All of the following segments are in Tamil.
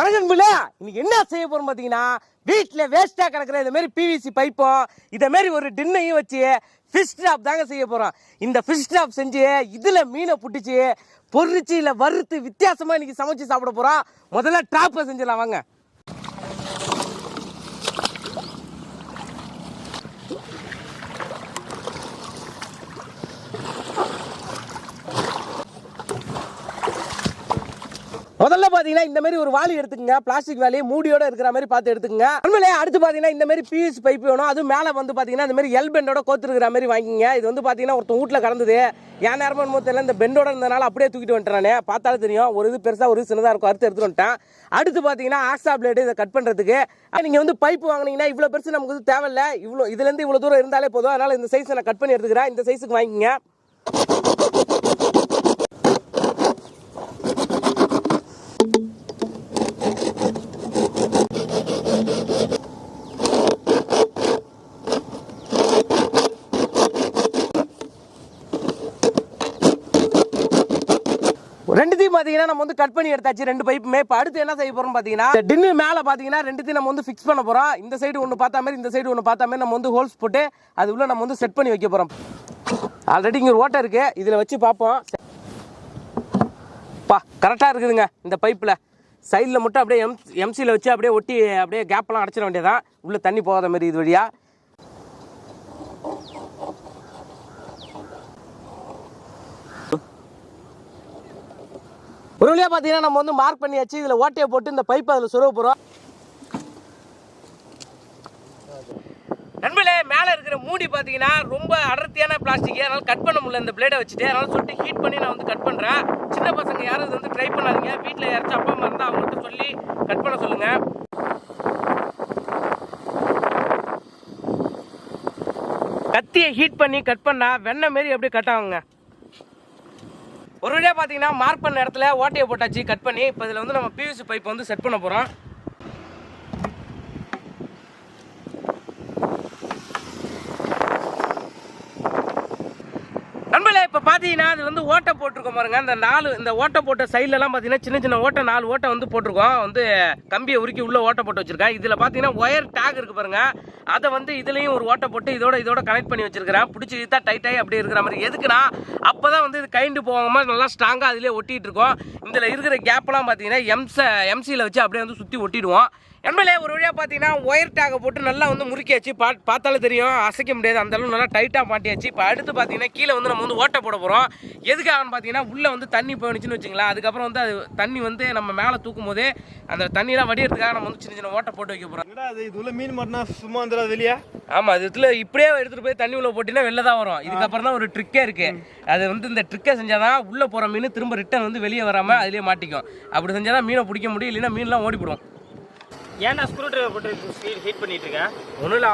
வணக்கம் இன்னைக்கு என்ன செய்ய போறோம் பார்த்தீங்கன்னா வீட்டில் வேஸ்ட்டாக கிடக்கிற இந்த மாதிரி பிவிசி பைப்பும் இதை மாதிரி ஒரு டின்னையும் வச்சு ஃபிஷ் ட்ராப் தாங்க செய்ய போகிறோம் இந்த ஃபிஷ் ட்ராப் செஞ்சு இதில் மீனை புட்டிச்சு பொறிச்சு இல்லை வறுத்து வித்தியாசமாக இன்னைக்கு சமைச்சு சாப்பிட போகிறோம் முதல்ல ட்ராப்பை செஞ்சிடலாம் வாங்க. முதல்ல பாத்தீங்கன்னா இந்த மாதிரி ஒரு வாலி எடுத்துக்கங்க. பிளாஸ்டிக் வாலி மூடியோட இருக்கிற மாதிரி பார்த்து எடுத்துக்கங்க. உண்மையிலே அடுத்து பாத்தீங்கன்னா இந்த மாதிரி பிஎஸ் பைப் வேணும். அது மேல வந்து பாத்தீங்கன்னா இந்த மாதிரி எல் பெண்டோட கோத்துருக்கிற மாதிரி வாங்கிங்க இது வந்து பாத்தீங்கன்னா ஒருத்தன் வீட்ல கடந்தது ஏன் நேரமா என்னமோ தெரியல இந்த பெண்டோட இருந்தனால அப்படியே தூக்கிட்டு வந்துட்டானே பார்த்தாலும் தெரியும். ஒரு இது பெருசா ஒரு சின்னதாக சின்னதா இருக்கும். அறுத்து எடுத்துட்டு வந்துட்டேன். அடுத்து பாத்தீங்கன்னா ஆக்ஸா பிளேடு இதை கட் பண்றதுக்கு. நீங்க வந்து பைப் வாங்கினீங்கன்னா இவ்வளவு பெருசு நமக்கு தேவையில்ல. இவ்வளவு இதுல இருந்து இவ்வளவு தூரம் இருந்தாலே போதும். அதனால இந்த சைஸ் நான் கட் பண்ணி எடுத்துக்கிறேன். இந்த சைஸுக்கு வாங்கிங்க ரெண்டுத்தையும் பார்த்தீங்கன்னா நம்ம வந்து கட் பண்ணி எடுத்தாச்சு. ரெண்டு பைப்புமே இப்போ அடுத்து என்ன செய்ய போறோம் பார்த்தீங்கன்னா டின்னு மேலே பார்த்தீங்கன்னா ரெண்டுத்தையும் நம்ம வந்து ஃபிக்ஸ் பண்ண போறோம். இந்த சைடு ஒன்று பார்த்தா மாதிரி இந்த சைடு ஒன்று பார்த்தா மாதிரி நம்ம வந்து ஹோல்ஸ் போட்டு அது உள்ள நம்ம வந்து செட் பண்ணி வைக்க போறோம். ஆல்ரெடி இங்கே ஒரு ஓட்டை இருக்கு. இதில் வச்சு பார்ப்போம். பா கரெக்டாக இருக்குதுங்க இந்த பைப்பில் சைடில் மட்டும் அப்படியே எம் எம்சியில் வச்சு அப்படியே ஒட்டி அப்படியே கேப்பெல்லாம் அடைச்சிட வேண்டியதான் உள்ளே தண்ணி போகாத மாதிரி இது வழியாக ஒரு பார்த்தீங்கன்னா நம்ம வந்து மார்க் பண்ணியாச்சு. இதில் ஓட்டையை போட்டு இந்த பைப் அதில் சொருக போகிறோம் நண்பர்களே மேலே இருக்கிற மூடி பார்த்தீங்கன்னா ரொம்ப அடர்த்தியான பிளாஸ்டிக் அதனால் கட் பண்ண முடியல இந்த பிளேடை வச்சுட்டு. அதனால் சொல்லிட்டு ஹீட் பண்ணி நான் வந்து கட் பண்ணுறேன் சின்ன பசங்க யாரும் இது வந்து ட்ரை பண்ணாதீங்க. வீட்டில் யாராச்சும் அப்பா அம்மா இருந்தால் அவங்கள்ட்ட சொல்லி கட் பண்ண சொல்லுங்கள் கத்தியை ஹீட் பண்ணி கட் பண்ணால் வெண்ணெய் மாரி அப்படியே கட் ஆகுங்க. ஒரு வழியாக பார்த்தீங்கன்னா மார்க் பண்ண இடத்துல ஓட்டையை போட்டாச்சு கட் பண்ணி இப்போ இதில் வந்து நம்ம பிவிசி பைப் வந்து செட் பண்ண போகிறோம் நண்பர்களே இப்போ பார்த்தீங்கன்னா அது வந்து ஓட்டை போட்டிருக்கோம் பாருங்க. இந்த நாலு இந்த ஓட்டை போட்ட சைட்லலாம் பார்த்தீங்கன்னா சின்ன சின்ன ஓட்டை நாலு ஓட்டை வந்து போட்டிருக்கோம். வந்து கம்பியை உருக்கி உள்ளே ஓட்டை போட்டு வச்சிருக்கேன். இதில் பார்த்தீங்கன்னா ஒயர் டேக் இருக்குது பாருங்கள் அதை வந்து இதுலேயும் ஒரு ஓட்டை போட்டு இதோட இதோட கனெக்ட் பண்ணி வச்சிருக்கிறேன். பிடிச்சி இழுத்தா டைட்டாகி அப்படியே இருக்கிற மாதிரி. எதுக்குன்னா அப்போ தான் வந்து இது கைண்டு போகாமல் நல்லா ஸ்ட்ராங்காக அதிலே ஒட்டிகிட்டு இருக்கோம். இதில் இருக்கிற கேப்லாம் பார்த்தீங்கன்னா எம்ச எம்சியில் வச்சு அப்படியே வந்து சுற்றி ஒட்டிடுவோம். எம்எல்ஏ ஒரு வழியாக பார்த்தீங்கன்னா ஒயர் டேக்கை போட்டு நல்லா வந்து முறுக்கியாச்சு. பா பார்த்தாலே தெரியும். அசைக்க முடியாது. அந்த அளவு நல்லா டைட்டாக மாட்டியாச்சு. இப்போ அடுத்து பார்த்தீங்கன்னா கீழே வந்து நம்ம வந்து ஓட்டை போட போகிறோம் எதுக்காகன்னு பார்த்தீங்கன்னா உள்ளே வந்து தண்ணி போயிடுச்சுன்னு வச்சுங்களேன். அதுக்கப்புறம் வந்து அது தண்ணி வந்து நம்ம மேலே தூக்கும் போது அந்த தண்ணியெலாம் வடிகிறதுக்காக நம்ம வந்து சின்ன சின்ன ஓட்டை போட்டு வைக்க போகிறோம் அது இது? உள்ள மீன் மாட்டினா சும்மா வந்துடாது வெளியே? ஆமாம் அது இதில் இப்படியே எடுத்துகிட்டு போய் தண்ணி உள்ள போட்டிங்கன்னா வெளில தான் வரும். இதுக்கப்புறம் தான் ஒரு ட்ரிக்கே இருக்குது அது வந்து இந்த ட்ரிக்கை செஞ்சால் தான் உள்ளே போகிற மீன் திரும்ப ரிட்டர்ன் வந்து வெளியே வராமல் அதிலே மாட்டிக்கும். அப்படி செஞ்சால் தான் மீனை பிடிக்க முடியும். இல்லைன்னா மீன்லாம் ஓடிவிடும் ஏன்டா ஸ்க்ரூ டிரைவர் போட்டு ஹீட் பண்ணிட்டு இருக்கேன் ஒன்றும் இல்லை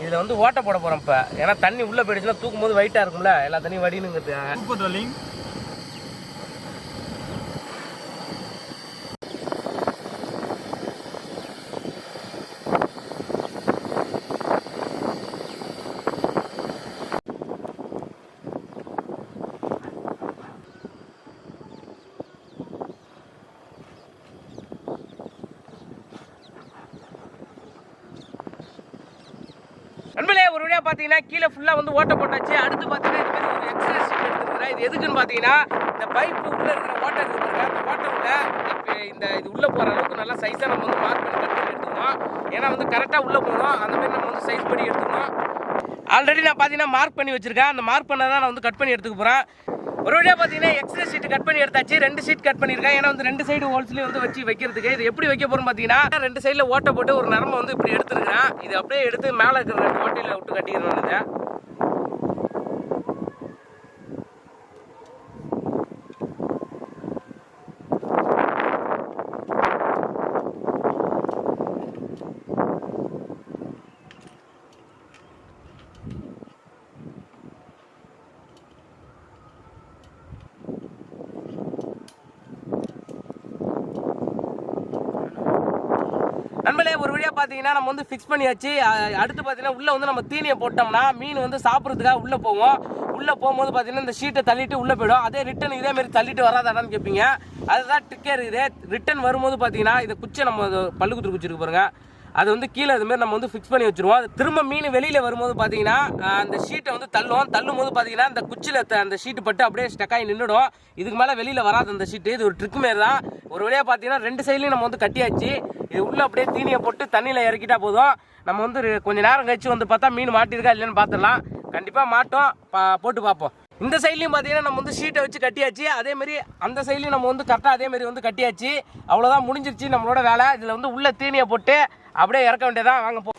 இதில் வந்து ஓட்டை போட போகிறோம் இப்போ. ஏன்னா தண்ணி உள்ளே போயிடுச்சுன்னா தூக்கும் போது வெயிட்டாக இருக்கும்ல. எல்லா தண்ணியும் வடினுங்கிறது சூப்பர் டார்லிங் நண்பர்களே பார்த்தீங்கன்னா கீழே ஃபுல்லாக வந்து ஓட்டை போட்டாச்சு. அடுத்து பார்த்தீங்கன்னா இது மாதிரி ஒரு எக்ஸசைஸ் இது எதுக்குன்னு பார்த்தீங்கன்னா இந்த பைப்பு உள்ளே இருக்கிற ஓட்டர் இருக்கு அந்த ஓட்டரில் இந்த இது உள்ளே போகிற அளவுக்கு நல்லா சைஸாக நம்ம வந்து மார்க் பண்ணி கட் பண்ணி எடுத்துக்கணும். ஏன்னா வந்து கரெக்டாக உள்ளே போகணும். அந்த மாதிரி நம்ம வந்து சைஸ் பண்ணி எடுத்துக்கணும். ஆல்ரெடி நான் பார்த்தீங்கன்னா மார்க் பண்ணி வச்சுருக்கேன். அந்த மார்க் பண்ணதான் நான் வந்து கட் பண்ணி எடுத்துக்க போகிறேன் ஒரு வழியாக பார்த்தீங்கன்னா எக்ஸ்ட்ரா ஷீட் கட் பண்ணி எடுத்தாச்சு. ரெண்டு ஷீட் கட் பண்ணியிருக்கேன். ஏன்னா வந்து ரெண்டு சைடு ஹோல்ஸ்லேயும் வந்து வச்சு வைக்கிறதுக்கு. இது எப்படி வைக்க போகிறோம் பார்த்தீங்கன்னா ரெண்டு சைடில் ஓட்டை போட்டு ஒரு நரம்பு வந்து இப்படி எடுத்துருக்கிறேன். இது அப்படியே எடுத்து மேலே இருக்கிற ரெண்டு ஓட்டையில் விட்டு கட்டிக்கிறேன் இதை நண்பர்களே ஒரு வழியாக பார்த்தீங்கன்னா நம்ம வந்து ஃபிக்ஸ் பண்ணியாச்சு. அடுத்து பார்த்தீங்கன்னா உள்ளே வந்து நம்ம தீனியை போட்டோம்னா மீன் வந்து சாப்பிட்றதுக்காக உள்ளே போவோம். உள்ளே போகும்போது பார்த்தீங்கன்னா இந்த ஷீட்டை தள்ளிட்டு உள்ளே போயிடும். அதே ரிட்டன் இதே மாதிரி தள்ளிட்டு வராதாடான்னு கேட்பீங்க அதுதான் ட்ரிக்கே இருக்குது. ரிட்டன் வரும்போது பார்த்தீங்கன்னா இந்த குச்சை நம்ம இது பல்லுக்குத்துரு குச்சிருக்கு பாருங்கள் அது வந்து கீழே இது மாதிரி நம்ம வந்து ஃபிக்ஸ் பண்ணி வச்சுருவோம். அது திரும்ப மீன் வெளியில் வரும்போது பார்த்தீங்கன்னா அந்த ஷீட்டை வந்து தள்ளுவோம். தள்ளும் போது பார்த்தீங்கன்னா அந்த குச்சியில் அந்த ஷீட்டு பட்டு அப்படியே ஸ்டக்காகி நின்றுடும் இதுக்கு மேலே வெளியில் வராது அந்த ஷீட்டு இது ஒரு ட்ரிக் மாரி தான். ஒரு வழியாக பார்த்தீங்கன்னா ரெண்டு சைட்லையும் நம்ம வந்து கட்டியாச்சு. இது உள்ளே அப்படியே தீனியை போட்டு தண்ணியில் இறக்கிட்டா போதும். நம்ம வந்து கொஞ்சம் கொஞ்ச நேரம் கழிச்சு வந்து பார்த்தா மீன் மாட்டிருக்கா இல்லைன்னு பார்த்துடலாம் கண்டிப்பாக மாட்டோம். போட்டு பார்ப்போம். இந்த சைட்லையும் பார்த்தீங்கன்னா நம்ம வந்து ஷீட்டை வச்சு கட்டியாச்சு. அதேமாரி அந்த சைட்லையும் நம்ம வந்து கரெக்டாக அதே மாதிரி வந்து கட்டியாச்சு. அவ்வளோதான் முடிஞ்சிருச்சு நம்மளோட வேலை. இதில் வந்து உள்ள தீனியை போட்டு அப்படியே இறக்க வேண்டியதான் வாங்க போ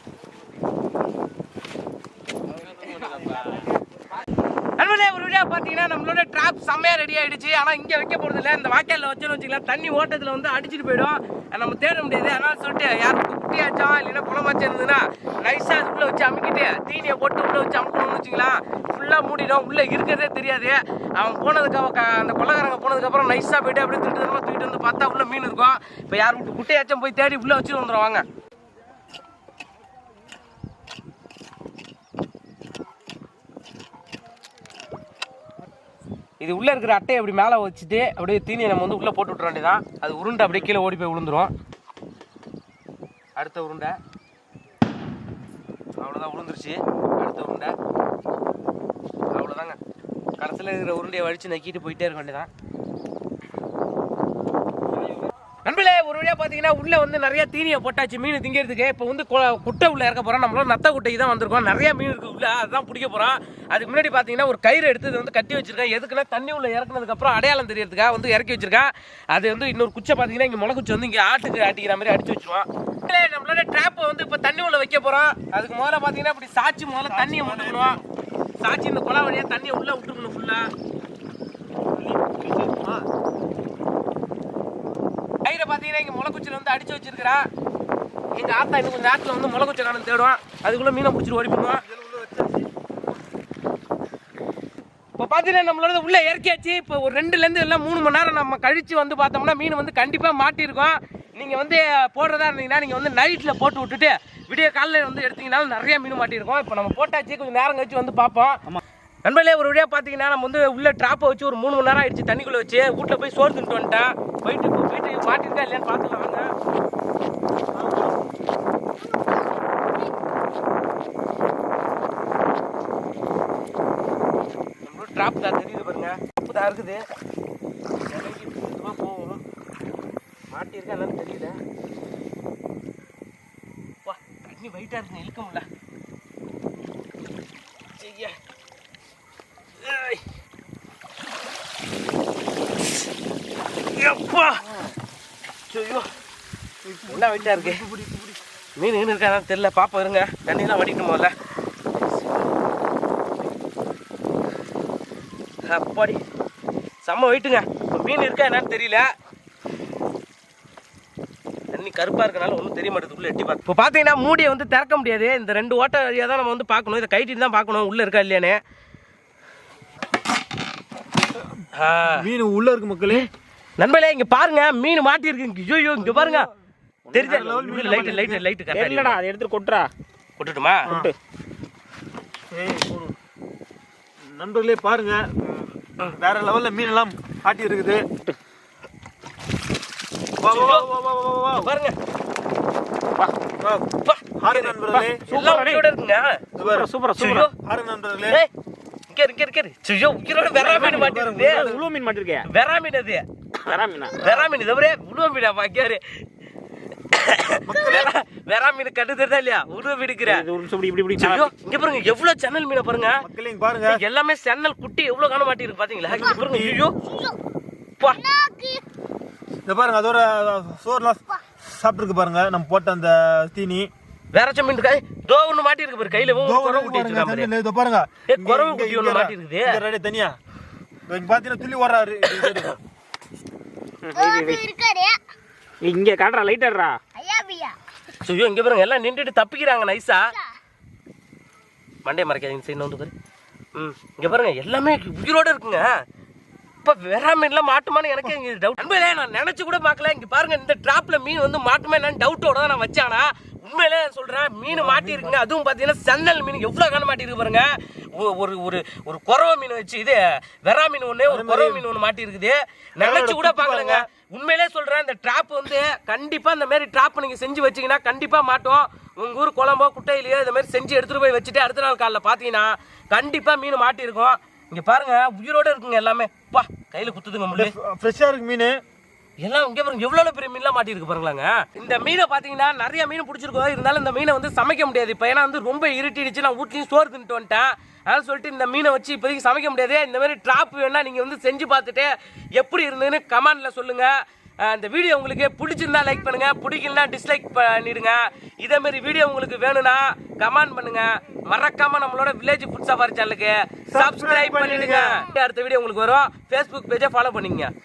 நண்பர்களே ஒரு வீடியோ பார்த்தீங்கன்னா நம்மளோட ட்ராப் செம்மையாக ரெடி ஆகிடுச்சு ஆனால் இங்கே வைக்க போகிறது இல்லை. இந்த வாய்க்காலில் வச்சோன்னு வச்சுக்கலாம் தண்ணி ஓட்டத்தில் வந்து அடிச்சிட்டு போயிடும். அது நம்ம தேட முடியாது. அதனால சொல்லிட்டு யாரும் குட்டியாச்சா இல்லைன்னா குளமாச்சா இருந்ததுன்னா நைஸாக அது வச்சு அமுக்கிட்டு தீனியை போட்டு உள்ளே வச்சு அமுக்கணும்னு வச்சுக்கலாம் ஃபுல்லாக மூடிடும். உள்ளே இருக்கிறதே தெரியாது. அவன் போனதுக்கு அந்த கொள்ளக்காரங்க போனதுக்கப்புறம் நைஸாக போயிட்டு அப்படியே திட்டு தரமாக தூக்கிட்டு வந்து பார்த்தா உள்ள மீன் இருக்கும். இப்போ யார் விட்டு குட்டையாச்சும் போய் தேடி உள்ளே வச்சுட்டு வந்துடும் இது உள்ளே இருக்கிற அட்டையை அப்படி மேலே வச்சுட்டு அப்படியே தீனியை நம்ம வந்து உள்ளே போட்டு விட்ற வேண்டியதான் அது உருண்டை அப்படியே கீழே ஓடி போய் விழுந்துரும் அடுத்த உருண்டை. அவ்வளோதான் விழுந்துருச்சு அடுத்த உருண்டை. அவ்வளோதாங்க கடைசியில் இருக்கிற உருண்டையை வலிச்சு நக்கிட்டு போயிட்டே இருக்க வேண்டியதான் நண்பர்களே ஒரு வழியாக பார்த்தீங்கன்னா உள்ளே வந்து நிறைய தீனியை போட்டாச்சு மீன் திங்கிறதுக்கு. இப்போ வந்து குட்டை உள்ளே இறக்க போகிறோம் நம்மளும் நத்த குட்டை தான் வந்திருக்கோம். நிறைய மீன் இருக்குது உள்ளே அதுதான் பிடிக்க போகிறோம் அதுக்கு முன்னாடி பார்த்தீங்கன்னா ஒரு கயிறு எடுத்து இது வந்து கட்டி வச்சிருக்கேன். எதுக்குன்னா தண்ணி உள்ளே இறக்குனதுக்கப்புறம் அடையாளம் தெரியறதுக்காக வந்து இறக்கி வச்சிருக்கேன். அது வந்து இன்னொரு குச்சை பார்த்தீங்கன்னா இங்கே முளகுச்சி வந்து இங்கே ஆட்டுக்கு ஆட்டிக்கிற மாதிரி அடிச்சு வச்சுருவோம். நம்மளோட ட்ராப்பை வந்து இப்போ தண்ணி உள்ளே வைக்க போகிறோம் அதுக்கு முதல்ல பார்த்தீங்கன்னா இப்படி சாச்சி முதல்ல தண்ணியை முட்டுக்கணும். சாச்சி இந்த குழா வழியாக தண்ணியை உள்ளே விட்டுருக்கணும் ஃபுல்லாக கயிறை பார்த்தீங்கன்னா இங்கே முளைக்குச்சியில் வந்து அடிச்சு வச்சிருக்கிறேன் எங்கள் ஆத்தா இன்னும் கொஞ்சம் நேரத்தில் வந்து முளைக்குச்சி காணும் தேடுவோம் அதுக்குள்ளே மீனை பிடிச்சிட்டு ஓடி போடுவோம் இப்போ பார்த்தீங்கன்னா நம்மளோட உள்ள இறக்கியாச்சு. இப்போ ஒரு ரெண்டுலேருந்து இல்லை மூணு மணி நேரம் நம்ம கழிச்சு வந்து பார்த்தோம்னா மீன் வந்து கண்டிப்பாக மாட்டியிருக்கோம் நீங்கள் வந்து போடுறதா இருந்தீங்கன்னா நீங்கள் வந்து நைட்டில் போட்டு விட்டுட்டு விடிய காலையில் வந்து எடுத்தீங்கனாலும் நிறைய மீன் மாட்டியிருக்கோம் இப்போ நம்ம போட்டாச்சு கொஞ்சம் நேரம் கழிச்சு வந்து பார்ப்போம். நண்பர்களே ஒரு வழியாக பார்த்தீங்கன்னா நம்ம வந்து உள்ள ட்ராப்பை வச்சு ஒரு மூணு மணி நேரம் ஆயிடுச்சு தண்ணிக்குள்ளே வச்சு. வீட்டில் போய் சோறு தின்ட்டு வந்துட்டேன் போயிட்டு மாட்டிருக்கா இல்லையான்னு பார்த்துக்கலாம் வாங்க. ட்ராப் தான் தெரியுது பாருங்க. ட்ராப் தான் இருக்குது. இறங்கி போகும் மாட்டியிருக்கா என்னன்னு தெரியல. வா தண்ணி வெயிட்டாக இருக்குங்க இழுக்க முடியல. ஐயா. ஏய். எப்பா. ஐயோ. என்ன வெயிட்டாக இருக்கு? மீன் மீன் இருக்கா தெரியல. பாப்பா இருங்க. தண்ணியெல்லாம் வடிக்கணும் முதல்ல. அப்பாடி. செம்ம வெயிட்டுங்க இப்போ மீன் இருக்கா என்னன்னு தெரியல. தண்ணி கருப்பாக இருக்கனால ஒன்றும் தெரிய மாட்டேதுக்குள்ளே எட்டி பார்த்து இப்போ பார்த்தீங்கன்னா மூடியை வந்து திறக்க முடியாது. இந்த ரெண்டு ஓட்டை வழியாக தான் நம்ம வந்து பார்க்கணும். இதை கைட்டிட்டு தான் பார்க்கணும். உள்ளே இருக்கா இல்லையானே மீன் உள்ளே இருக்கு மக்களே. நண்பர்களே இங்க பாருங்க மீன் மாட்டி இருக்கு ஐயோ இங்க பாருங்க. தெரியுதா? லைட் லைட் லைட் தெரியலடா அதை எடுத்து கொட்டுறா? கொட்டுட்டுமா? ஏய், போடு. நண்பர்களே பாருங்க. வேற லெவல்ல மீன் எல்லாம் ஆட்டி இருக்குது வா, வா, வா, வா, வா, வா, வா, வா. பாருங்க. சூப்பரா. சூப்பரா ஆறு நண்பர்களே. ஏய், இங்க இரு, இங்க இரு, இங்க இரு. ஐயோ உயிரோட வெறா மீன் மாட்டி இருக்கு உழுவு மீன் மாட்டிருக்கே வெறா மீன் அது. வரா மீனா வெறா மீன் இது ஒரே உருவ மீனா பாக்கியாரு வெறா- வெறா மீன் கட்டு தெரியுதா இல்லையா உருவ ஐயோ இங்க பாருங்க எவ்வளவு சென்னல் மீனை பாருங்க. பாருங்க. எல்லாமே சென்னல் குட்டி எவ்வளவு காண மாட்டிருக்கு பாத்தீங்களா? இங்க பாருங்க ஐயோ. இந்த பாருங்க அதோட சோறுலாம் சாப்பிட்டுருக்கு பாருங்க. நம்ம போட்ட அந்த தீனி. வேற மீன் இருக்கா. ஏய், தோ ஒண்ணு மாட்டி இருக்கு பாரு கையில. குறவு குட்டி வச்சிருக்கா பாரு தண்ணியில இதோ பாருங்க. குறவு குட்டி ரா- மாட்டிருக்குது. இங்க ரெடி தனியா. இங்க பாத்தீங்கன்னா துள்ளி ஓடுறாரு. இருக்காரு இங்க காட்டுறா லைட் ஆடுறா. ஐயாபியா ஐயோ இங்க பாருங்க எல்லாம் நின்றுட்டு தப்பிக்கிறாங்க நைஸா மண்டே மறைக்காதீங்க சைடு வந்து பாரு. ம் இங்க பாருங்க எல்லாமே உயிரோட இருக்குங்க. இப்ப வெறா மீன்லாம் மாட்டுமான்னு எனக்கு இங்க டவுட் நண்பர்களே நான் நினைச்சு கூட பார்க்கல. இங்க பாருங்க இந்த டிராப்ல மீன் வந்து மாட்டுமா என்னன்னு டவுட்டோட தான் நான் வச்சானா உண்மையிலே சொல்றேன் மீன் மாட்டி இருக்குங்க அதுவும் பாத்தீங்கன்னா சன்னல் மீன். எவ்வளவு காண மாட்டி இருக்கு பாருங்க ஒரு ஒரு ஒரு குறவ மீன் வச்சு இது வெறா மீன் ஒண்ணு ஒரு குறவ மீன் ஒண்ணு மாட்டி இருக்குது நினைச்சு கூட பாக்கலங்க உண்மையிலே சொல்றேன் இந்த ட்ராப் வந்து கண்டிப்பா இந்த மாதிரி ட்ராப் நீங்க செஞ்சு வச்சீங்கன்னா கண்டிப்பா மாட்டோம். உங்க ஊர் குழம்போ குட்டையிலயோ இந்த மாதிரி செஞ்சு எடுத்துட்டு போய் வச்சுட்டு அடுத்த நாள் காலைல பாத்தீங்கன்னா கண்டிப்பா மீன் மாட்டி இருக்கும் இங்க பாருங்க உயிரோட இருக்குங்க எல்லாமே. பா கையில குத்துதுங்க முள்ளு. ஃப்ரெஷ்ஷாக இருக்கு மீன். எல்லாம் இங்க பாருங்க எவ்வளவு பெரிய மீன்லாம் மாட்டி இருக்கு பாருங்களாங்க. இந்த மீனை பாத்தீங்கன்னா நிறைய மீன் பிடிச்சிருக்கோம். இருந்தாலும் இந்த மீனை வந்து சமைக்க முடியாது. இப்போ ஏன்னா வந்து ரொம்ப இருட்டிடுச்சு நான் வீட்லயும் சோறு தின்ட்டு வந்துட்டேன். அதனால சொல்லிட்டு இந்த மீனை வச்சு இப்போதைக்கு சமைக்க முடியாது. இந்த மாதிரி ட்ராப் வேணா நீங்க வந்து செஞ்சு பார்த்துட்டு எப்படி இருந்ததுன்னு கமெண்ட்ல சொல்லுங்க. அஹ் இந்த வீடியோ உங்களுக்கு பிடிச்சிருந்தா லைக் பண்ணுங்க. பிடிக்கலனா டிஸ்லைக் பண்ணிடுங்க. இதே மாதிரி வீடியோ உங்களுக்கு வேணும்னா கமெண்ட் பண்ணுங்க. மறக்காம நம்மளோட வில்லேஜ் ஃபுட் சஃபாரி சேனலுக்கு சப்ஸ்கிரைப் பண்ணிடுங்க. அடுத்த வீடியோ உங்களுக்கு வரும். ஃபேஸ்புக் பேஜை ஃபாலோ பண்ணிக்கங்க.